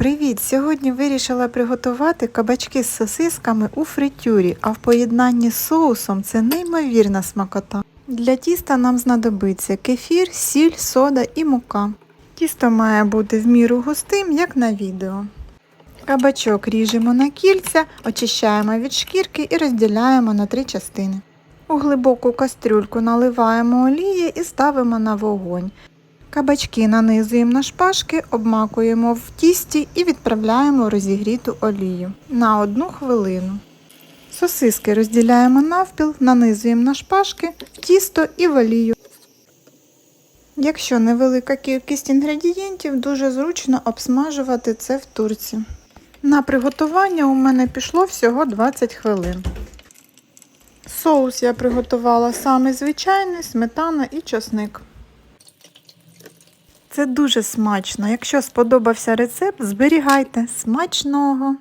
Привіт! Сьогодні вирішила приготувати кабачки з сосисками у фритюрі, а в поєднанні з соусом це неймовірна смакота. Для тіста нам знадобиться кефір, сіль, сода і мука. Тісто має бути в міру густим, як на відео. Кабачок ріжемо на кільця, очищаємо від шкірки і розділяємо на три частини. У глибоку кастрюльку наливаємо олії і ставимо на вогонь. Кабачки нанизуємо на шпажки, обмакуємо в тісті і відправляємо розігріту олію на одну хвилину. Сосиски розділяємо навпіл, нанизуємо на шпажки, в тісто і в олію. Якщо невелика кількість інгредієнтів, дуже зручно обсмажувати це в турці. На приготування у мене пішло всього 20 хвилин. Соус я приготувала саме звичайний, сметана і часник. Це дуже смачно. Якщо сподобався рецепт, зберігайте смачного!